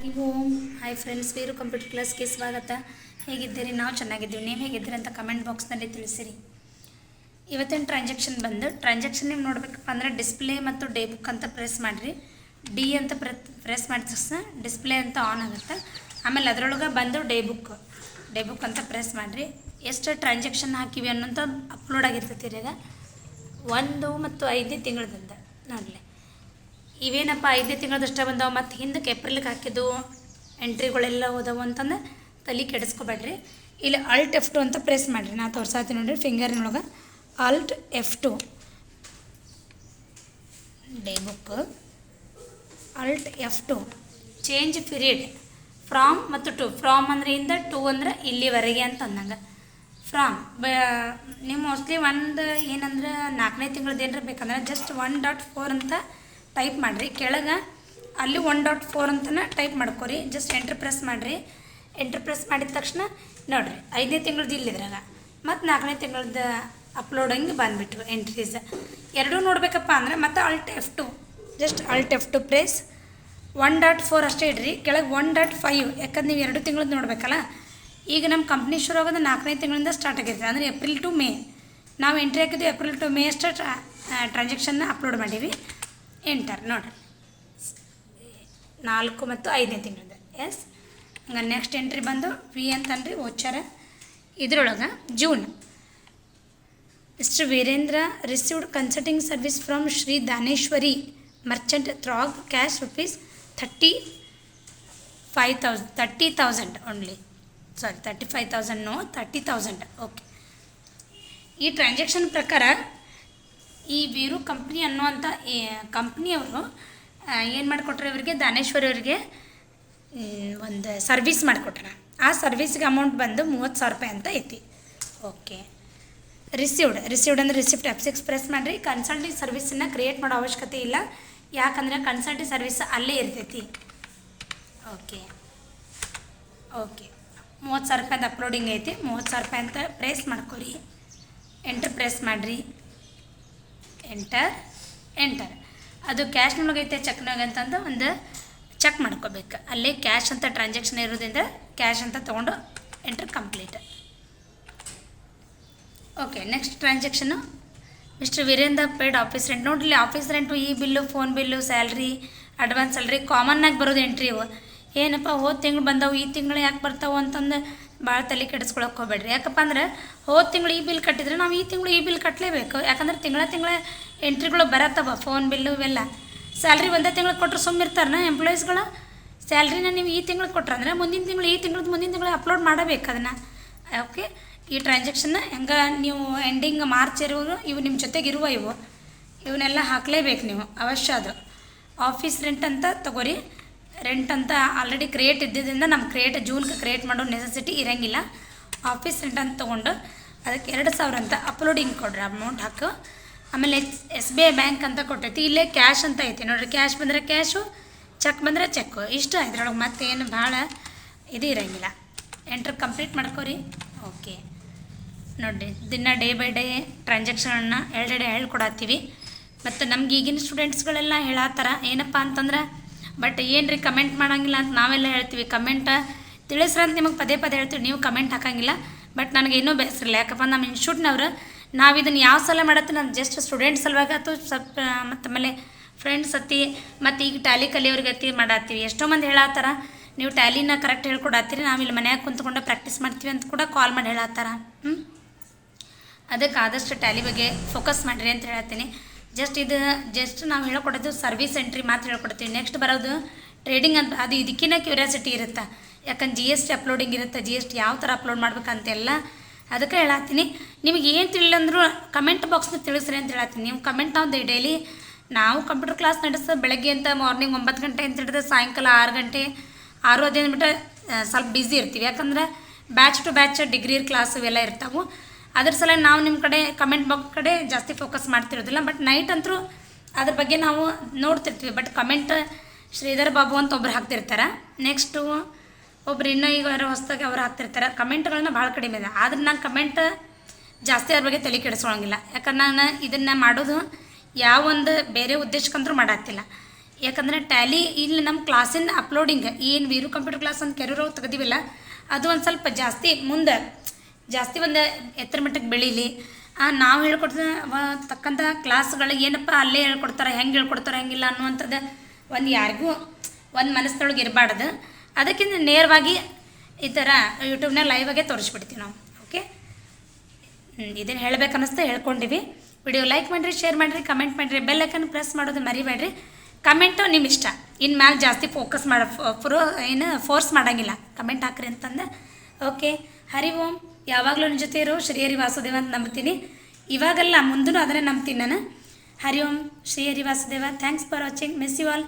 Hari Om. Hi friends Veeru computer ಕ್ಲಾಸ್ಗೆ ಸ್ವಾಗತ. ಹೇಗಿದ್ದೀರಿ? ನಾವು ಚೆನ್ನಾಗಿದ್ದೀವಿ. ನೀವು ಹೇಗಿದ್ದೀರಿ ಅಂತ ಕಮೆಂಟ್ ಬಾಕ್ಸ್ನಲ್ಲಿ ತಿಳಿಸಿರಿ. ಇವತ್ತಿನ ಟ್ರಾನ್ಸಾಕ್ಷನ್ ಬಂದು? ಟ್ರಾನ್ಸಾಕ್ಷನ್ ನೀವು ನೋಡಬೇಕಪ್ಪ ಅಂದರೆ ಡಿಸ್ಪ್ಲೇ ಮತ್ತು ಡೇ ಬುಕ್ ಅಂತ ಪ್ರೆಸ್ ಮಾಡಿರಿ. ಡಿ ಅಂತ ಪ್ರೆ ಪ್ರೆಸ್ ಮಾಡಿದ ತಕ್ಷಣ ಡಿಸ್ಪ್ಲೇ ಅಂತ ಆನ್ ಆಗುತ್ತೆ. ಆಮೇಲೆ ಅದರೊಳಗೆ ಬಂದು ಡೇ ಬುಕ್ ಡೇ ಬುಕ್ ಅಂತ ಪ್ರೆಸ್ ಮಾಡಿರಿ. ಎಷ್ಟು ಟ್ರಾನ್ಸಾಕ್ಷನ್ ಹಾಕಿವಿ ಅನ್ನೋಂಥ ಅಪ್ಲೋಡ್ ಆಗಿರ್ತೈತಿ ಈಗ. ಒಂದು ಮತ್ತು ಐದನೇ ತಿಂಗಳದಿಂದ. ನೋಡಲಿ. ಇವೇನಪ್ಪ ಐದನೇ ತಿಂಗಳದಷ್ಟೇ ಬಂದವು ಮತ್ತು ಹಿಂದಕ್ಕೆ ಏಪ್ರಿಲ್ಗೆ ಹಾಕಿದ್ದು ಎಂಟ್ರಿಗಳೆಲ್ಲ ಹೋದವು ಅಂತಂದು ತಲೆ ಕೆಡಿಸ್ಕೊಬೇಡ್ರಿ. ಇಲ್ಲಿ ಅಲ್ಟ್ ಎಫ್ ಟು ಅಂತ ಪ್ರೆಸ್ ಮಾಡಿರಿ, ನಾ ತೋರ್ಸಾತೀನಿ ನೋಡಿರಿ ಫಿಂಗರ್ನೊಳಗೆ alt F two day book alt F two change period from ಮತ್ತು ಟು ಫ್ರಾಮ್ ಅಂದ್ರೆ ಇಂದ ಟು ಅಂದ್ರೆ ಇಲ್ಲಿವರೆಗೆ ಅಂತ ಅಂದಂಗೆ ಫ್ರಾಮ್ ಬ ನೀವು ಮೋಸ್ಟ್ಲಿ ಒಂದು ಏನಂದ್ರೆ ನಾಲ್ಕನೇ ತಿಂಗಳದ್ದು ಏನಾರ ಬೇಕಂದ್ರೆ ಜಸ್ಟ್ ಒನ್ ಡಾಟ್ ಫೋರ್ ಅಂತ ಟೈಪ್ ಮಾಡಿರಿ. ಕೆಳಗೆ ಅಲ್ಲಿ ಒನ್ ಡಾಟ್ ಫೋರ್ ಅಂತನ ಟೈಪ್ ಮಾಡ್ಕೊರಿ. ಜಸ್ಟ್ ಎಂಟ್ರ್ ಪ್ರೆಸ್ ಮಾಡಿರಿ. ಎಂಟ್ರ್ ಪ್ರೆಸ್ ಮಾಡಿದ ತಕ್ಷಣ ನೋಡಿರಿ, ಐದನೇ ತಿಂಗಳದ್ದು ಇಲ್ಲಿದ್ರಾಗ ಮತ್ತು ನಾಲ್ಕನೇ ತಿಂಗಳದ್ದು ಅಪ್ಲೋಡಂಗೆ ಬಂದುಬಿಟ್ರು ಎಂಟ್ರೀಸ್ ಎರಡೂ ನೋಡಬೇಕಪ್ಪ ಅಂದ್ರೆ ಮತ್ತು alt F two just alt F two press one dot four ಅಷ್ಟೇ ಇಡ್ರಿ. ಕೆಳಗೆ ಒನ್ ಡಾಟ್ ಫೈವ್ ಯಾಕಂದ್ರೆ ನೀವು ಎರಡು ತಿಂಗಳದ್ದು ನೋಡಬೇಕಲ್ಲ? ಈಗ ನಮ್ಮ ಕಂಪ್ನಿ ಶುರು ಆಗೋದು ನಾಲ್ಕನೇ ತಿಂಗಳಿಂದ ಸ್ಟಾರ್ಟ್ ಆಗಿರ್ತದೆ ಅಂದರೆ ಏಪ್ರಿಲ್ ಟು ಮೇ ನಾವು ಎಂಟ್ರಿ ಹಾಕಿದ್ದು ಏಪ್ರಿಲ್ ಟು ಮೇ ಅಷ್ಟೇ ಟ್ರಾನ್ಸಾಕ್ಷನ್ನ ಅಪ್ಲೋಡ್ ಮಾಡೀವಿ. ಎಂಟರ್ ನೋಡಿರಿ. ನಾಲ್ಕು ಮತ್ತು ಐದನೇ ತಿಂಗಳದ. ಎಸ್ ಹಂಗೆ ನೆಕ್ಸ್ಟ್ ಎಂಟ್ರಿ ಬಂದು ವಿ ಅಂತನ್ರಿ ಓಚಾರ ಇದ್ರೊಳಗೆ June mister Virendra received consulting service from Shri Daneshwari merchant through cash rupees thirty five thousand thirty thousand only sorry thirty five thousand no thirty thousand okay ಈ transaction ಪ್ರಕಾರ ಈ Veeru company ಅನ್ನುವಂಥ ಕಂಪ್ನಿಯವರು ಏನು ಮಾಡಿಕೊಟ್ರೆ ಇವರಿಗೆ? ದಾನೇಶ್ವರಿ ಅವರಿಗೆ ಒಂದು ಸರ್ವಿಸ್ ಮಾಡಿಕೊಟ್ರ. ಆ ಸರ್ವಿಸ್ಗೆ ಅಮೌಂಟ್ ಬಂದು ಮೂವತ್ತು ಸಾವಿರ ರೂಪಾಯಿ ಅಂತ ಐತಿ. ಓಕೆ. ರಿಸೀವ್ಡ್ ರಿಸೀವ್ಡ್ ಅಂದರೆ ರಿಸಿಪ್ಟ್ ಎಪ್ಸ್ ಎಕ್ಸ್ಪ್ರೆಸ್ ಮಾಡಿರಿ. ಕನ್ಸಲ್ಟಿಂಗ್ ಸರ್ವಿಸನ್ನು ಕ್ರಿಯೇಟ್ ಮಾಡೋ ಅವಶ್ಯಕತೆ ಇಲ್ಲ. ಯಾಕಂದರೆ ಕನ್ಸಲ್ಟಿಂಗ್ ಸರ್ವಿಸ್ ಅಲ್ಲೇ ಇರ್ತೈತಿ. ಓಕೆ. ಓಕೆ. ಮೂವತ್ತು ಸಾವಿರ ರೂಪಾಯಿದು ಅಪ್ಲೋಡಿಂಗ್ ಐತಿ. ಮೂವತ್ತು ಸಾವಿರ ರೂಪಾಯಿ ಅಂತ ಪ್ರೆಸ್ ಮಾಡ್ಕೊರಿ. ಎಂಟ್ರ್ ಪ್ರೆಸ್ ಮಾಡಿರಿ. ಎಂಟರ್ ಎಂಟರ್ ಅದು ಕ್ಯಾಶ್ನೊಳಗೈತೆ ಐತೆ ಚೆಕ್ನಾಗ ಅಂತಂದು ಒಂದು ಚೆಕ್ ಮಾಡ್ಕೋಬೇಕು. ಅಲ್ಲಿ ಕ್ಯಾಶ್ ಅಂತ ಟ್ರಾನ್ಸಾಕ್ಷನ್ ಇರೋದ್ರಿಂದ ಕ್ಯಾಶ್ ಅಂತ ತೊಗೊಂಡು enter complete okay next transaction mister Virendra paid office rent ನೋಡಿರಿ ಆಫೀಸ್ ರೆಂಟು ಈ bill phone bill salary advance salary ಕಾಮನ್ನಾಗಿ ಬರೋದು ಎಂಟ್ರಿ ಇವು. ಏನಪ್ಪ, ಹೋದ ತಿಂಗಳು ಬಂದವು, ಈ ತಿಂಗಳು ಯಾಕೆ ಬರ್ತಾವೆ ಅಂತಂದು ಭಾಳ ತಲೆ ಕೆಡಿಸ್ಕೊಳಕ್ಕೆ ಹೋಗ್ಬೇಡ್ರಿ. ಯಾಕಪ್ಪ ಅಂದ್ರೆ ಹೋದ ತಿಂಗಳು ಈ ಬಿಲ್ ಕಟ್ಟಿದ್ರೆ ನಾವು ಈ ತಿಂಗಳು ಈ ಬಿಲ್ ಕಟ್ಟಲೇಬೇಕು ಯಾಕಂದ್ರೆ ತಿಂಗಳ ತಿಂಗಳ ಎಂಟ್ರಿಗಳು ಬರತ್ತವ ಫೋನ್ ಬಿಲ್ಲು ಇವೆಲ್ಲ. ಸ್ಯಾಲ್ರಿ ಒಂದೇ ತಿಂಗಳು ಕೊಟ್ಟರು ಸುಮ್ಮಿರ್ತಾರನ ಎಂಪ್ಲಾಯೀಸ್ಗಳು ಸ್ಯಾಲ್ರಿನ ನೀವು ಈ ತಿಂಗಳು ಕೊಟ್ರಂದ್ರೆ ಮುಂದಿನ ತಿಂಗಳು, ಈ ತಿಂಗಳದ್ದು ಮುಂದಿನ ತಿಂಗಳು ಅಪ್ಲೋಡ್ ಮಾಡಬೇಕು ಅದನ್ನು. ಓಕೆ? ಈ ಟ್ರಾನ್ಸಾಕ್ಷನ್ನ ಹೆಂಗೆ ನೀವು ಎಂಡಿಂಗ್ ಮಾರ್ಚ್ ಇರೋರು ಇವು ನಿಮ್ಮ ಜೊತೆಗೆ ಇರುವ ಇವು. ಇವನ್ನೆಲ್ಲ ಹಾಕಲೇಬೇಕು ನೀವು, ಅವಶ್ಯ ಅದು. ಆಫೀಸ್ ರೆಂಟ್ ಅಂತ ತಗೋರಿ. ರೆಂಟ್ ಅಂತ ಆಲ್ರೆಡಿ ಕ್ರಿಯೇಟ್ ಇದ್ದಿದ್ದರಿಂದ ನಮ್ಮ ಕ್ರಿಯೇಟ್ ಜೂನ್ಗೆ ಕ್ರಿಯೇಟ್ ಮಾಡೋ ನೆಸೆಸಿಟಿ ಇರೋಂಗಿಲ್ಲ. ಆಫೀಸ್ ರೆಂಟ್ ಅಂತ ತೊಗೊಂಡು ಅದಕ್ಕೆ ಎರಡು ಸಾವಿರ ಅಂತ ಅಪ್ಲೋಡಿಂಗ್ ಕೊಡ್ರಿ ಅಮೌಂಟ್ ಹಾಕು. ಆಮೇಲೆ ಎಸ್ ಬಿ ಐ ಬ್ಯಾಂಕ್ ಅಂತ ಕೊಟ್ಟೈತಿ. ಇಲ್ಲೇ ಕ್ಯಾಶ್ ಅಂತ ಐತಿ. ನೋಡಿರಿ ಕ್ಯಾಶ್ ಬಂದರೆ ಕ್ಯಾಶು ಚೆಕ್ ಬಂದರೆ ಚೆಕ್ಕು ಇಷ್ಟ ಇದ್ರೊಳಗೆ ಮತ್ತೇನು ಭಾಳ ಇದು ಇರೋಂಗಿಲ್ಲ. Entry complete ಮಾಡ್ಕೋರಿ. ಓಕೆ ನೋಡಿರಿ, ದಿನ ಡೇ ಬೈ ಡೇ ಟ್ರಾನ್ಸಾಕ್ಷನನ್ನು ಎರಡೆಡೆ ಹೇಳ್ಕೊಡತ್ತೀವಿ. ಮತ್ತು ನಮ್ಗೆ ಈಗಿನ ಸ್ಟೂಡೆಂಟ್ಸ್ಗಳೆಲ್ಲ ಹೇಳತ್ತಾರ, ಏನಪ್ಪ ಅಂತಂದ್ರೆ ಬಟ್ ಏನು ರೀ ಕಮೆಂಟ್ ಮಾಡೋಂಗಿಲ್ಲ ಅಂತ ನಾವೆಲ್ಲ ಹೇಳ್ತೀವಿ. ಕಮೆಂಟ್ ತಿಳಿಸ್ರ ಅಂತ ನಿಮಗೆ ಪದೇ ಪದೇ ಹೇಳ್ತೀವಿ. ನೀವು ಕಮೆಂಟ್ ಹಾಕೋಂಗಿಲ್ಲ. ಬಟ್ ನನಗೆ ಇನ್ನೂ ಬೇಸರಿಲ್ಲ. ಯಾಕಪ್ಪ ನಮ್ಮ ಇನ್ಸ್ಟಿಟ್ಯೂಟ್ನವ್ರು ನಾವು ಇದನ್ನು ಯಾವ ಸಲ ಮಾಡತ್ತೆ ನಾನು ಜಸ್ಟ್ ಸ್ಟೂಡೆಂಟ್ಸ್ ಸಲುವಾಗಿ ಅಥವಾ ಸ್ವಲ್ಪ ಮತ್ತು ಆಮೇಲೆ ಫ್ರೆಂಡ್ಸ್ ಅತ್ತಿ, ಮತ್ತು ಈಗ ಟ್ಯಾಲಿ ಕಲಿಯೋರಿಗೆ ಅತ್ತಿ ಮಾಡಾತ್ತೀವಿ. ಎಷ್ಟೋ ಮಂದಿ ಹೇಳತ್ತಾರ, ನೀವು ಟ್ಯಾಲಿನ ಕರೆಕ್ಟ್ ಹೇಳ್ಕೊಡತ್ತೀರಿ. ನಾವು ಇಲ್ಲಿ ಮನ್ಯಾಗ ಕುಂತ್ಕೊಂಡು ಪ್ರಾಕ್ಟೀಸ್ ಮಾಡ್ತೀವಿ ಅಂತ ಕೂಡ ಕಾಲ್ ಮಾಡಿ ಹೇಳತ್ತಾರ. ಹ್ಞೂ ಅದಕ್ಕೆ ಆದಷ್ಟು ಟ್ಯಾಲಿ ಬಗ್ಗೆ ಫೋಕಸ್ ಮಾಡಿರಿ ಅಂತ ಹೇಳ್ತೀನಿ ಜಸ್ಟ್ ಇದು ಜಸ್ಟ್ ನಾವು ಹೇಳ್ಕೊಡೋದು ಸರ್ವಿಸ್ ಎಂಟ್ರಿ ಮಾತ್ರ ಹೇಳ್ಕೊಡ್ತೀವಿ. ನೆಕ್ಸ್ಟ್ ಬರೋದು ಟ್ರೇಡಿಂಗ್ ಅಂತ, ಅದು ಇದಕ್ಕಿಂತ ಕ್ಯೂರಿಯಾಸಿಟಿ ಇರುತ್ತೆ? ಯಾಕಂದ್ರೆ ಜಿ ಎಸ್ ಟಿ ಅಪ್ಲೋಡಿಂಗ್ ಇರುತ್ತೆ? ಜಿ ಎಸ್ ಟಿ ಯಾವ ಥರ ಅಪ್ಲೋಡ್ ಮಾಡ್ಬೇಕಂತೆಲ್ಲ ಅದಕ್ಕೆ ಹೇಳತ್ತೀನಿ. ನಿಮಗೆ ಏನು ತಿಳಿಲ್ಲಂದ್ರೂ ಕಮೆಂಟ್ ಬಾಕ್ಸ್ನ ತಿಳಿಸ್ರಿ ಅಂತ ಹೇಳತ್ತೀನಿ. ನೀವು ಕಮೆಂಟ್ ನಾವು ಡೈಲಿ ನಾವು ಕಂಪ್ಯೂಟರ್ ಕ್ಲಾಸ್ ನಡೆಸೋ ಬೆಳಗ್ಗೆ ಅಂತ ಮಾರ್ನಿಂಗ್ ಒಂಬತ್ತು ಗಂಟೆ ಅಂತ ಹಿಡಿದ್ರೆ ಸಾಯಂಕಾಲ ಆರು ಗಂಟೆ, ಆರು ಹದಿನೈದು ಬಿಟ್ಟರೆ ಸ್ವಲ್ಪ ಬ್ಯುಸಿ ಇರ್ತೀವಿ. ಯಾಕಂದ್ರೆ batch to batch degree class ಇವೆಲ್ಲ ಇರ್ತಾವೆ. ಅದ್ರ ಸಲ ನಾವು ನಿಮ್ಮ ಕಡೆ ಕಮೆಂಟ್ ಬಾಕ್ಸ್ ಕಡೆ ಜಾಸ್ತಿ ಫೋಕಸ್ ಮಾಡ್ತಿರೋದಿಲ್ಲ ಬಟ್ ನೈಟ್ ಅಂತೂ ಅದ್ರ ಬಗ್ಗೆ ನಾವು ನೋಡ್ತಿರ್ತೀವಿ. ಬಟ್ ಕಮೆಂಟ್ ಶ್ರೀಧರ್ ಬಾಬು ಅಂತ ಒಬ್ರು ಹಾಕ್ತಿರ್ತಾರೆ. ನೆಕ್ಸ್ಟು ಒಬ್ರು ಇನ್ನೂ ಈಗ ಯಾರೋ ಹೊಸ್ದಾಗಿ ಅವ್ರು ಹಾಕ್ತಿರ್ತಾರೆ. ಕಮೆಂಟ್ಗಳನ್ನ ಭಾಳ ಕಡಿಮೆ ಇದೆ. ಆದ್ರೆ ನಾನು ಕಮೆಂಟ್ ಜಾಸ್ತಿ ಅದ್ರ ಬಗ್ಗೆ ತಲೆ ಕೆಡಿಸ್ಕೊಳಂಗಿಲ್ಲ. ಯಾಕಂದ್ರೆ ನಾನು ಇದನ್ನು ಮಾಡೋದು ಯಾವ ಒಂದು ಬೇರೆ ಉದ್ದೇಶಕ್ಕಂದ್ರೂ ಮಾಡಾಕ್ತಿಲ್ಲ. ಯಾಕಂದರೆ ಟ್ಯಾಲಿ ಇಲ್ಲಿ ನಮ್ಮ ಕ್ಲಾಸಿನ ಅಪ್ಲೋಡಿಂಗ್ ಏನು ವೀರು ಕಂಪ್ಯೂಟರ್ ಕ್ಲಾಸ್ ಅಂತ ಕೆರೂರು ತೆಗೆದಿವಿಲ್ಲ, ಅದು ಒಂದು ಸ್ವಲ್ಪ ಜಾಸ್ತಿ ಮುಂದೆ ಜಾಸ್ತಿ ಒಂದು ಎತ್ತರ ಮಟ್ಟಕ್ಕೆ ಬೆಳೀಲಿ. ನಾವು ಹೇಳ್ಕೊಡ್ತ ತಕ್ಕಂಥ ಕ್ಲಾಸ್ಗಳು ಏನಪ್ಪ ಅಲ್ಲೇ ಹೇಳ್ಕೊಡ್ತಾರೆ, ಹೆಂಗೆ ಹೇಳ್ಕೊಡ್ತಾರೆ, ಹೆಂಗಿಲ್ಲ ಅನ್ನುವಂಥದ್ದು ಒಂದು ಯಾರಿಗೂ ಒಂದು ಮನಸ್ಸೊಳಗೆ ಇರಬಾರ್ದು. ಅದಕ್ಕಿಂತ ನೇರವಾಗಿ ಈ ಥರ ಯೂಟ್ಯೂಬ್ನ ಲೈವಾಗೆ ತೋರಿಸ್ಬಿಡ್ತೀವಿ ನಾವು ಓಕೆ ಇದನ್ನು ಹೇಳಬೇಕನ್ನಿಸ್ತಾ ಹೇಳ್ಕೊಂಡಿವಿ. ವಿಡಿಯೋ ಲೈಕ್ ಮಾಡಿರಿ ಶೇರ್ ಮಾಡಿರಿ ಕಮೆಂಟ್ ಮಾಡಿರಿ ಬೆಲ್ ಐಕನ್ ಪ್ರೆಸ್ ಮಾಡೋದು ಮರಿಬೇಡ್ರಿ. ಕಮೆಂಟು ನಿಮ್ಮ ಇಷ್ಟ. ಇನ್ನು ಮ್ಯಾಲೆ ಜಾಸ್ತಿ ಫೋಕಸ್ ಮಾಡೋ ಫ್ರೋ ಏನು ಫೋರ್ಸ್ ಮಾಡೋಂಗಿಲ್ಲ. ಕಮೆಂಟ್ ಹಾಕ್ರಿ ಅಂತಂದು ಓಕೆ ಹರಿ ಓಂ. ಯಾವಾಗಲೂ ನನ್ನ ಜೊತೆ ಇರೋ. ಶ್ರೀಹರಿ ವಾಸುದೇವ ಅಂತ ನಂಬ್ತೀನಿ. ಇವಾಗಲ್ಲ ಮುಂದೂ ಅದನ್ನೇ ನಂಬ್ತೀನಿ ನಾನು. Hari Om Shrihari Vasudeva. Thanks for watching miss you all